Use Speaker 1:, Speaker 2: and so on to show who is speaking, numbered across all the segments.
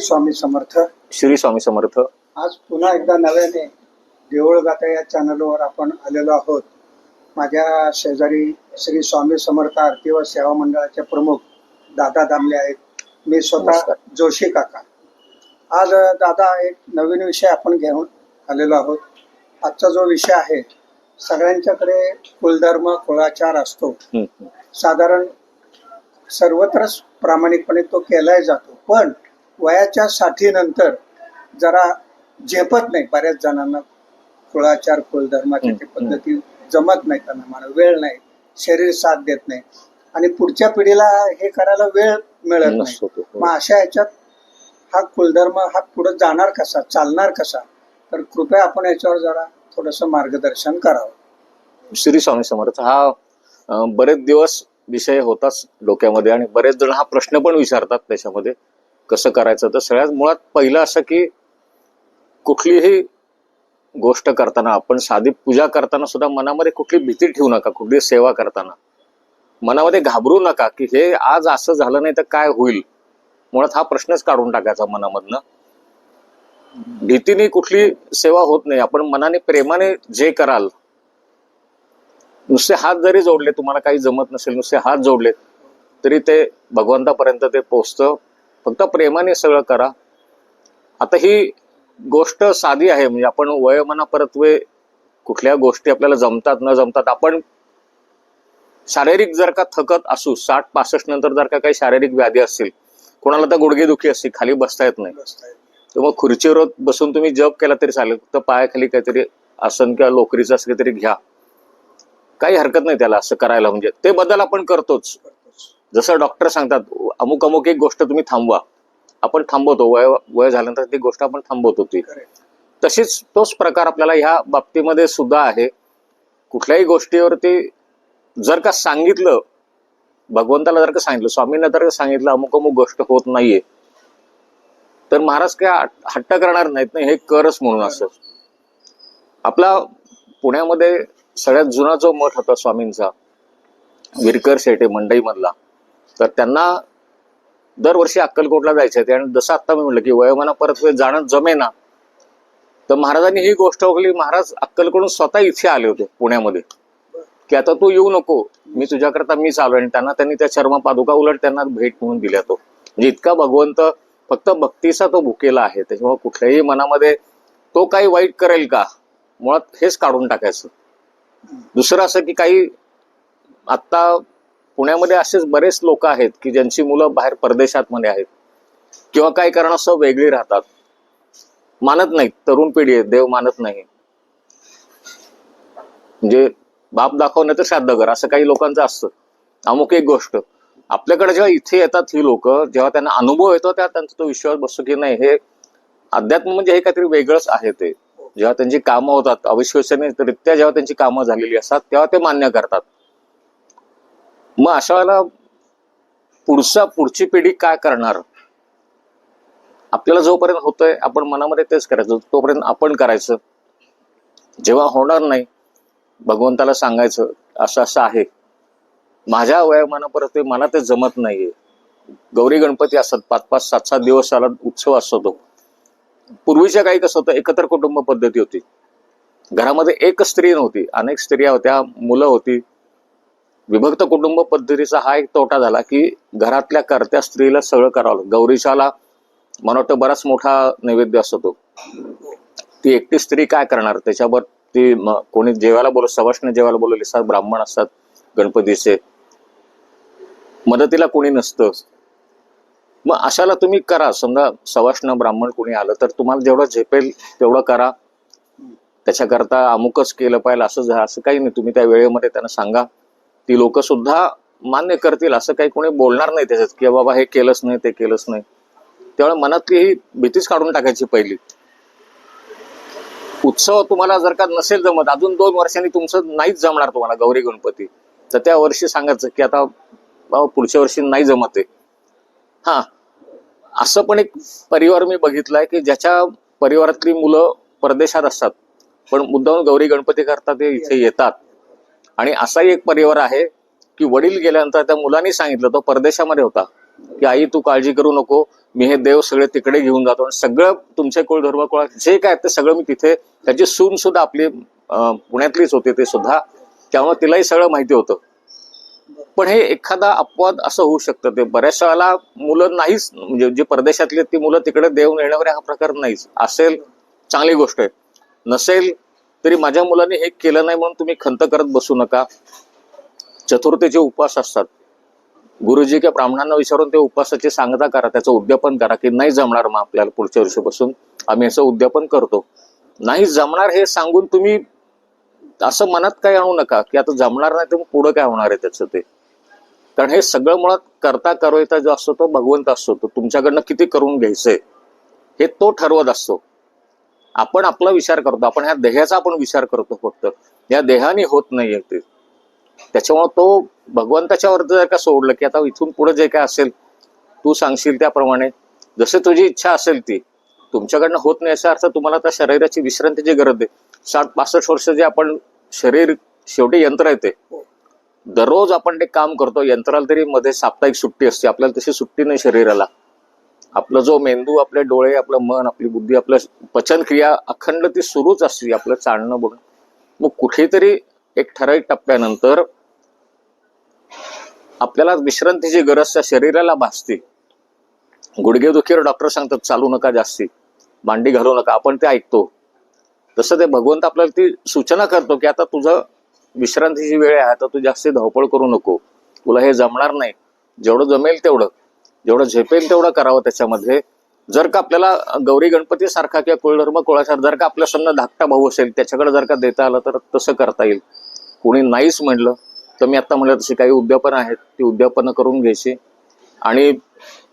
Speaker 1: स्वामी समर्थ.
Speaker 2: श्री स्वामी समर्थ.
Speaker 1: आज पुन्हा एकदा नव्याने देऊळ गाथा या चॅनलवर आपण आलेलो आहोत. माझ्या शेजारी श्री स्वामी समर्थ आरती व सेवा मंडळाचे प्रमुख दादा दामले आहेत. मी स्वतः. जोशी काका. आज दादा एक नवीन विषय आपण घेऊन आलेलो आहोत. आजचा जो विषय आहे सगळ्यांच्याकडे कुलधर्म कुळाचार असतो. साधारण सर्वत्रच प्रामाणिकपणे तो केलाही जातो. पण वयाच्या साठीनंतर जरा झेपत नाही बऱ्याच जणांना. कुळाचार कुलधर्माच्या ते पद्धती जमत नाही त्यांना मला वेळ नाही. शरीर साथ देत नाही. आणि पुढच्या पिढीला हे करायला वेळ मिळत नाही.
Speaker 2: तो.
Speaker 1: मग अशा ह्याच्यात हा कुलधर्म हा पुढे जाणार कसा चालणार कसा? तर कृपया आपण याच्यावर जरा थोडस मार्गदर्शन करावं.
Speaker 2: श्री स्वामी समर्थ हा बरेच दिवस विषय होताच डोक्यामध्ये आणि बरेच जण हा प्रश्न पण विचारतात त्याच्यामध्ये. कसं करायचं? तर सगळ्यात मुळात पहिलं असं की कुठलीही गोष्ट करताना आपण साधी पूजा करताना सुद्धा मनामध्ये कुठली भीती ठेवू नका कुठली सेवा करताना. मनामध्ये घाबरू नका की हे आज असं झालं नाही तर काय होईल? मुळात हा प्रश्नच काढून टाकायचा मनामधनं. भीतीने कुठली सेवा होत नाही. आपण मनाने प्रेमाने जे कराल नुसते हात जरी जोडले तुम्हाला काही जमत नसेल नुसते हात जोडले तरी ते भगवंतापर्यंत ते पोचतं फक्त प्रेमाने सगळं करा. आता ही गोष्ट साधी आहे म्हणजे आपण वयोमाना परत्वे कुठल्या गोष्टी आपल्याला जमतात न जमतात आपण शारीरिक जर का थकत असू साठ पासष्ट नंतर जर का काही शारीरिक व्याधी असतील कोणाला तर गुडघेदुखी असते खाली बसता येत नाही. तर मग खुर्चीवर बसून तुम्ही जप केला तरी चालेल फक्त पायाखाली काहीतरी आसन किंवा लोकरीचं असं काहीतरी घ्या. काही हरकत नाही त्याला असं करायला म्हणजे ते बदल आपण करतोच. जसं डॉक्टर सांगतात अमुक अमुक एक गोष्ट तुम्ही थांबवा. आपण थांबवतो वय वय झाल्यानंतर ती गोष्ट आपण थांबवतो ती. तशीच तोच प्रकार आपल्याला ह्या बाबतीमध्ये सुद्धा आहे. कुठल्याही गोष्टीवरती जर का सांगितलं भगवंताला जर का सांगितलं स्वामींना जर का सांगितलं अमुक अमुक गोष्ट होत नाहीये तर महाराज काय हट्ट करणार नाहीत ना हे करच म्हणून असं. आपला पुण्यामध्ये सगळ्यात जुना जो मठ होता स्वामींचा विरकर शेटे मंडईमधला तर त्यांना दरवर्षी अक्कलकोटला जायचं ते. आणि जसं आत्ता मी म्हटलं की वयोमाना परत वेळ जाणं जमेना. तर महाराजांनी ही गोष्ट ओळखली. महाराज अक्कलकडून स्वतः इथे आले होते पुण्यामध्ये. की आता तू येऊ नको. मी तुझ्याकरता मीच आलो आणि त्यांना त्यांनी त्या शर्मा पादुका उलट त्यांना भेट म्हणून दिल्या तो. म्हणजे इतका भगवंत फक्त भक्तीचा तो भुकेला आहे. त्याच्यामुळे कुठल्याही मनामध्ये तो काही वाईट करेल का? मुळात हेच काढून टाकायचं. दुसरं असं की काही आत्ता पुण्यामध्ये असेच बरेच लोक आहेत की ज्यांची मुलं बाहेर परदेशात मध्ये आहेत. किंवा काही कारणास्तव वेगळी राहतात. मानत नाहीत. तरुण पिढी आहे. देव मानत नाही. म्हणजे बाप दाखवणे तर श्राद्ध कर. असं काही लोकांचं असतं. अमुक एक गोष्ट. आपल्याकडे जेव्हा इथे येतात ही लोक जेव्हा त्यांना अनुभव येतो तेव्हा त्यांचा तो विश्वास बसतो की नाही हे अध्यात्म म्हणजे हे काहीतरी वेगळंच आहे ते. जेव्हा त्यांची कामं होतात अविश्वसनीयरित्या जेव्हा त्यांची कामं झालेली असतात तेव्हा ते मान्य करतात. मग अशा वेळेला पुढचा पुढची पिढी काय करणार? आपल्याला जोपर्यंत होतोय आपण मनामध्ये तेच करायचं. तोपर्यंत आपण करायचं. जेव्हा होणार नाही भगवंताला सांगायचं असं असं आहे. माझ्या वयामानापर्यंत मला ते जमत नाहीये. गौरी गणपती असतात पाच पाच सात सात दिवस आला उत्सव असतो. तो पूर्वीच्या काही कसं होतं एकत्र कुटुंब पद्धती होती. घरामध्ये एक स्त्री नव्हती अनेक स्त्रिया होत्या मुलं होती. विभक्त कुटुंब पद्धतीचा हा एक तोटा झाला की घरातल्या करत्या स्त्रीला सगळं करावं गौरीशाला मला वाटतं बराच मोठा नैवेद्य असतो तो. ती एकटी स्त्री काय करणार? त्याच्यावर ती कोणी जेवायला बोल सवाष्ण जेवायला बोलवले असतात ब्राह्मण असतात गणपतीचे. मदतीला कोणी नसतं. मग अशाला तुम्ही करा. समजा सवाष्ण ब्राह्मण कोणी आलं तर तुम्हाला जेवढं झेपेल तेवढं करा. त्याच्याकरता अमुकच केलं पाहिजे असं असं काही नाही. तुम्ही त्या वेळेमध्ये त्यांना सांगा. ती लोक सुद्धा मान्य करतील असं काही कोणी बोलणार नाही त्याच्यात की बाबा हे केलंच नाही ते केलंच नाही. त्यामुळे मनातली ही भीतीच काढून टाकायची पहिली. उत्सव तुम्हाला जर का नसेल जमत अजून दोन वर्षांनी तुमचं नाहीच जमणार तुम्हाला गौरी गणपती. तर त्या वर्षी सांगायचं की आता बाबा पुढच्या वर्षी नाही जमत आहे हा. असं पण एक परिवार मी बघितलाय की ज्याच्या परिवारातली मुलं परदेशात असतात पण मुद्दाहून गौरी गणपती करता ते इथे येतात. आणि असाही एक परिवार आहे की वडील गेल्यानंतर त्या मुलांनी सांगितलं तो परदेशामध्ये होता की आई तू काळजी करू नको मी हे देव सगळे तिकडे घेऊन जातो आणि सगळं तुमचे कुळधर्म कुळ जे काय ते सगळं मी तिथे त्याची सून सुद्धा आपली पुण्यातलीच होती ते सुद्धा त्यामुळे तिलाही सगळं माहिती होतं. पण हे एखादा अपवाद असं होऊ शकतं ते बऱ्याचशा वेळेला मुलं नाहीच म्हणजे जी परदेशातली आहेत, ती मुलं तिकडे देव नेण्यावर हा प्रकार नाहीच असेल चांगली गोष्ट आहे. नसेल तरी माझ्या मुलाने हे केलं नाही म्हणून तुम्ही खंत करत बसू नका. चतुर्थीचे उपवास असतात. गुरुजी किंवा ब्राह्मणांना विचारून ते उपवासाची सांगता करा त्याचं उद्यापन करा की नाही जमणार मग आपल्याला पुढच्या वर्षीपासून आम्ही याचं उद्यापन करतो. नाही जमणार हे सांगून तुम्ही असं मनात काय आणू नका की आता जमणार नाही तर मग पुढं काय होणार आहे त्याचं ते. कारण हे सगळं मुळात करता करवता जो असतो तो भगवंत असतो. तो तुमच्याकडनं किती करून घ्यायचंय? हे तो ठरवत असतो. आपण आपला विचार करतो. आपण ह्या देहाचा आपण विचार करतो फक्त. या देहाने होत नाहीये ते. त्याच्यामुळे तो भगवंताच्या वरती जर का सोडलं की आता इथून पुढे जे काय असेल तू सांगशील त्याप्रमाणे. जसे तुझी इच्छा असेल ती. तुमच्याकडनं होत नाही याचा अर्थ तुम्हाला आता शरीराची विश्रांतीची गरज आहे. साठ पासष्ट वर्ष जे आपण शरीर शेवटी यंत्र आहे ते. दररोज आपण ते काम करतो. यंत्राला तरी मध्ये साप्ताहिक सुट्टी असते. आपल्याला तशी सुट्टी नाही शरीराला. आपला जो मेंदू आपले डोळे आपलं मन आपली बुद्धी आपलं पचनक्रिया अखंड ती सुरूच असते आपलं चालणं बोलणं मग कुठेतरी एक ठराविक टप्प्यानंतर आपल्याला विश्रांतीची गरज त्या शरीराला भासते. गुडघेदुखीवर डॉक्टर सांगतात चालू नका जास्ती मांडी घालू नका. आपण ते ऐकतो. तसं ते भगवंत आपल्याला ती सूचना करतो की आता तुझं विश्रांतीची वेळ आहे आता तू जास्ती धावपळ करू नको. तुला हे जमणार नाही. जेवढं जमेल तेवढं. जेवढं झेपेल तेवढं करावं त्याच्यामध्ये. जर का आपल्याला गौरी गणपती सारखा किंवा कुळधर्म कुळाचार जर का आपल्या समजा धाकटा भाऊ असेल त्याच्याकडे जर का देता आलं तर तसं करता येईल. कोणी नाहीच म्हणलं तर मी आता म्हणलं तशी काही उद्यापनं आहेत ती उद्यापनं करून घ्यायची. आणि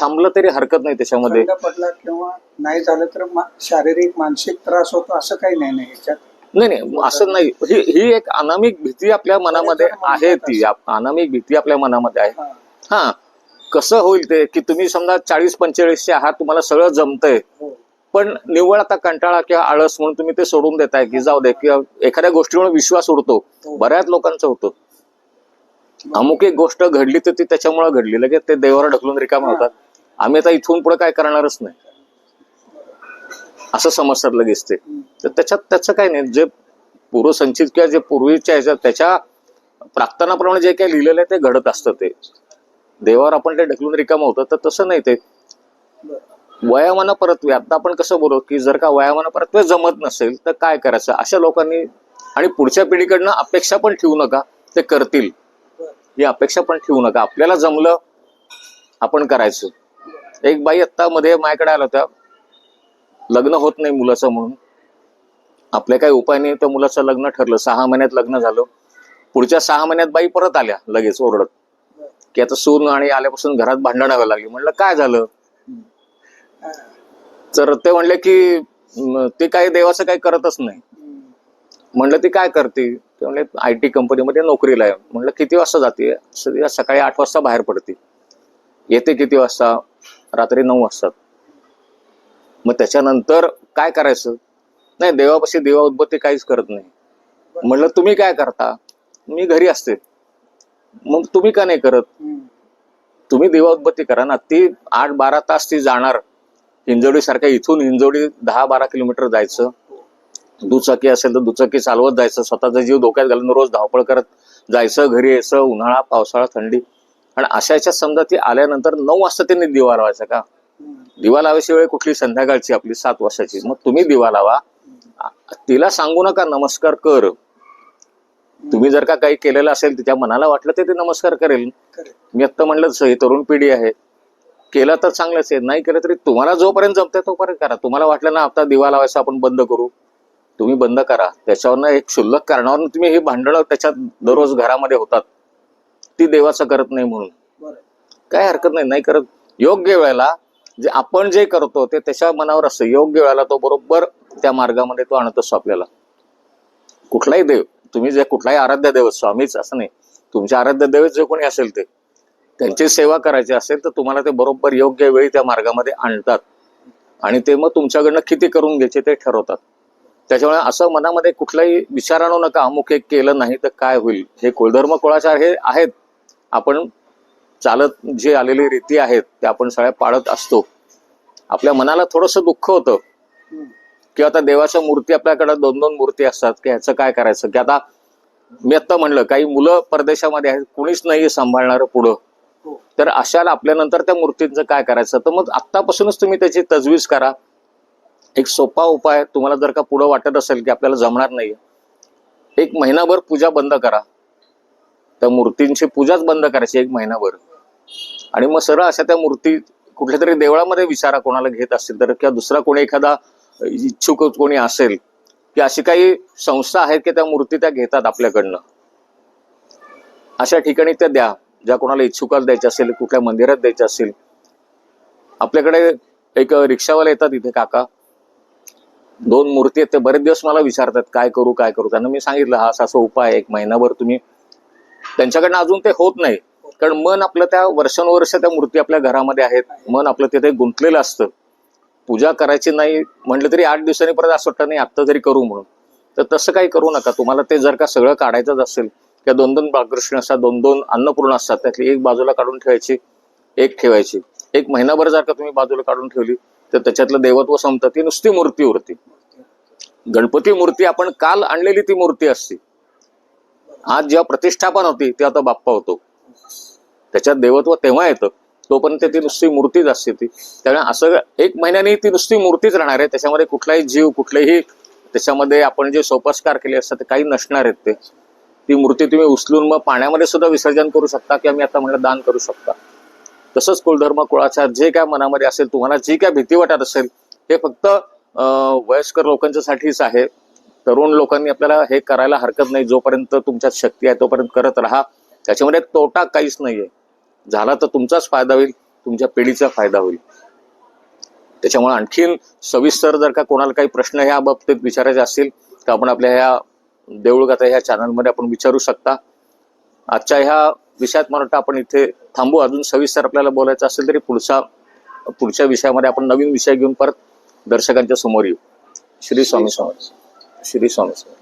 Speaker 2: थांबलं तरी हरकत नाही त्याच्यामध्ये.
Speaker 1: बंद पडला किंवा नाही झालं तर शारीरिक मानसिक त्रास होतो असं काही नाही ना ह्याच्यात
Speaker 2: नाही नाही असं नाही. ही ही एक अनामिक भीती आपल्या मनामध्ये आहे ती. अनामिक भीती आपल्या मनामध्ये आहे.
Speaker 1: हा.
Speaker 2: कसं होईल ते? की तुम्ही समजा चाळीस पंचेचाळीसचे आहात तुम्हाला सगळं जमतंय.
Speaker 1: हो.
Speaker 2: पण निव्वळ आता कंटाळा किंवा आळस म्हणून तुम्ही ते सोडून देताय की जाऊ दे किंवा एखाद्या गोष्टीवर विश्वास उडतो.
Speaker 1: हो.
Speaker 2: बऱ्याच लोकांचं होतं. अमुक एक गोष्ट घडली तर ती त्याच्यामुळे घडली. लगेच ते देवावर ढकलून रिकामे. होतात. आम्ही आता इथून पुढे काय करणारच नाही. असं समजतात लगेच ते. तर त्याच्यात त्याचं काही नाही. जे पूर्वसंचित किंवा जे पूर्वीच्या ह्याच्यात त्याच्या प्रार्थनाप्रमाणे जे काही लिहिलेलं आहे ते घडत असतं ते. देवावर आपण ते ढकलून रिकाम होतं तर तसं नाही ते. वयामाना परत्वे आता आपण कसं बोलतो की जर का वयामाना परत्वे जमत नसेल तर काय करायचं? अशा लोकांनी आणि पुढच्या पिढीकडनं अपेक्षा पण ठेवू नका ते करतील. ही अपेक्षा पण ठेवू नका. आपल्याला जमलं आपण करायचं. एक बाई आत्ता मध्ये माझ्याकडे आल्या होत्या. लग्न होत नाही मुलाचं म्हणून. आपल्या काही उपाय नाही त्या मुलाचं लग्न ठरलं. सहा महिन्यात लग्न झालं. पुढच्या सहा महिन्यात बाई परत आल्या लगेच ओरडत. की आता सून आणि आल्यापासून घरात भांडण व्हायला लागली. म्हणलं काय झालं? तर ते म्हणले की ते काही देवाचं काही करतच नाही. म्हणलं ती काय करते? ते म्हणले आय टी कंपनीमध्ये नोकरीला आहे. म्हणलं किती वाजता जाते? सध्या सकाळी आठ वाजता बाहेर पडते. येते किती वाजता? रात्री नऊ वाजता. मग त्याच्यानंतर काय करायचं? नाही देवापाशी देवा उद्बत्ती काहीच करत नाही. म्हणलं तुम्ही काय करता? मी घरी असते. मग तुम्ही का नाही करत. तुम्ही दिवा उद्बत्ती करा ना. ती आठ बारा तास ती जाणार. हिंजवडी सारख्या इथून हिंजवडी दहा बारा किलोमीटर जायचं. दुचाकी असेल तर दुचाकी चालवत जायचं. स्वतःचा जीव धोक्यात घालून रोज धावपळ करत जायचं. घरी यायचं उन्हाळा पावसाळा थंडी. आणि अशा याच्यात समजा ती आल्यानंतर नऊ वाजता त्यांनी दिवा लावायचा का. दिवा लावायची वेळ कुठली? संध्याकाळची आपली सात वर्षाची मग तुम्ही दिवा लावा. तिला सांगू नका नमस्कार कर. तुम्ही जर का काही केलेलं असेल तिच्या मनाला वाटलं तर ते नमस्कार करेल. मी आत्ता म्हणलं ही तरुण पिढी आहे. केलं तर चांगलंच आहे नाही केलं तरी तुम्हाला जोपर्यंत जमतंय तोपर्यंत करा. तुम्हाला वाटलं ना आता दिवा लावायचा आपण बंद करू तुम्ही बंद करा. त्याच्यावरनं एक क्षुल्लक कारणावर तुम्ही ही भांडणं त्याच्यात दररोज घरामध्ये होतात. ती देवाचं करत नाही म्हणून. काय हरकत नाही नाही करत. योग्य वेळेला जे आपण जे करतो ते त्याच्या मनावर असतं. योग्य वेळेला तो बरोबर त्या मार्गामध्ये तो आणत असतो आपल्याला कुठलाही देव. तुम्ही जे कुठलाही आराध्य देव स्वामीच असं नाही. तुमच्या आराध्य देव जे कोणी असेल ते. त्यांची सेवा करायची असेल तर तुम्हाला ते बरोबर योग्य वेळी त्या मार्गामध्ये आणतात. आणि ते मग तुमच्याकडनं किती करून घ्यायचे ते ठरवतात. त्याच्यामुळे असं मनामध्ये कुठलाही विचार आणू नका अमुक एक केलं नाही तर काय होईल? हे कुलधर्म कुळाचार हे आहेत. आपण चालत जे आलेली रीती आहेत त्या आपण सगळ्या पाळत असतो. आपल्या मनाला थोडंसं दुःख होतं.
Speaker 1: हम्म.
Speaker 2: की आता देवाच्या मूर्ती आपल्याकडे दोन दोन मूर्ती असतात की ह्याचं काय करायचं? की आता मी आत्ता म्हणलं काही मुलं परदेशामध्ये आहेत कुणीच नाही सांभाळणारं पुढं.
Speaker 1: हो.
Speaker 2: तर अशाला आपल्यानंतर त्या मूर्तींचं काय करायचं? तर मग आत्तापासूनच तुम्ही त्याची तजवीज करा. एक सोपा उपाय तुम्हाला जर का पुढं वाटत असेल की आपल्याला जमणार नाही एक महिनाभर पूजा बंद करा. त्या मूर्तींची पूजाच बंद करायची एक महिनाभर. आणि मग सरळ अशा त्या मूर्ती कुठल्या तरी देवळामध्ये विचारा कोणाला घेत असतील तर किंवा दुसरा कोणी एखादा इच्छुक कोणी असेल की अशी काही संस्था आहेत की त्या मूर्ती त्या घेतात आपल्याकडनं? अशा ठिकाणी त्या द्या ज्या कोणाला इच्छुकाला द्यायच्या असेल कुठल्या मंदिरात द्यायच्या असेल. आपल्याकडे एक रिक्षावाला येतात इथे काका. दोन मूर्ती आहेत ते बरेच दिवस मला विचारतात काय करू काय करू? त्यांना मी सांगितलं हा असा असा उपाय आहे, एक महिनाभर तुम्ही त्यांच्याकडनं अजून ते होत नाही. कारण मन आपलं त्या वर्षानुवर्ष त्या मूर्ती आपल्या घरामध्ये आहेत मन आपलं तिथे गुंतलेलं असतं. पूजा करायची नाही म्हटलं तरी आठ दिवसांनी परत असं वाटतं नाही आत्ता तरी करू म्हणून. तर तसं काही करू नका. तुम्हाला ते जर का सगळं काढायचंच असेल किंवा दोन दोन बालकृष्ण असतात दोन दोन अन्नपूर्ण असतात त्यातली एक बाजूला काढून ठेवायची एक ठेवायची. एक महिनाभर जर का तुम्ही बाजूला काढून ठेवली तर त्याच्यातलं देवत्व संपतं ती नुसती मूर्ती उरती. गणपती मूर्ती आपण काल आणलेली ती मूर्ती असते. आज जेव्हा प्रतिष्ठापन होती ते आता बाप्पा होतो. त्याच्यात देवत्व तेव्हा येतं. तोपर्यंत ती नुसती मूर्तीच असते ती. त्यामुळे असं एक महिन्याने ती नुसती मूर्तीच राहणार आहे. त्याच्यामध्ये कुठलाही जीव कुठलेही त्याच्यामध्ये आपण जे सोपस्कार केले असतात ते काही नसणार आहेत ते. ती मूर्ती तुम्ही उचलून मग पाण्यामध्ये सुद्धा विसर्जन करू शकता किंवा मी आता म्हणलं दान करू शकता. तसंच कुलधर्म कुळाचा जे काय मनामध्ये असेल तुम्हाला जी काय भीती वाटत असेल हे फक्त वयस्कर लोकांच्यासाठीच आहे. तरुण लोकांनी आपल्याला हे करायला हरकत नाही. जोपर्यंत तुमच्यात शक्ती आहे तोपर्यंत करत राहा. त्याच्यामध्ये तोटा काहीच नाहीये. झाला तर तुमचाच फायदा होईल तुमच्या पिढीचा फायदा होईल. त्याच्यामुळे आणखीन सविस्तर जर का कोणाला काही प्रश्न ह्या बाबतीत विचारायचे असतील तर आपण आपल्या ह्या देऊळगाथा ह्या चॅनलमध्ये आपण विचारू शकता. आजच्या ह्या विषयात मला वाटतं आपण इथे थांबू. अजून सविस्तर आपल्याला बोलायचं असेल तरी पुढचा पुढच्या विषयामध्ये आपण नवीन विषय घेऊन परत दर्शकांच्या समोर येऊ. श्री स्वामी स्वामी श्री स्वामी स्वामी